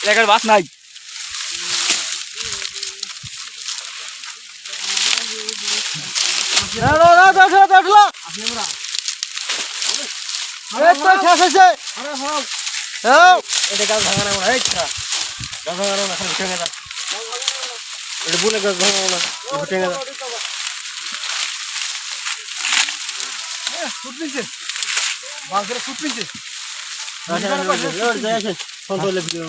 এলাকার বাস নাই। ফুট পিনছে। বাঁশের ফুট পিনছে। আসেন, আসেন। ফোন করলে ভিডিও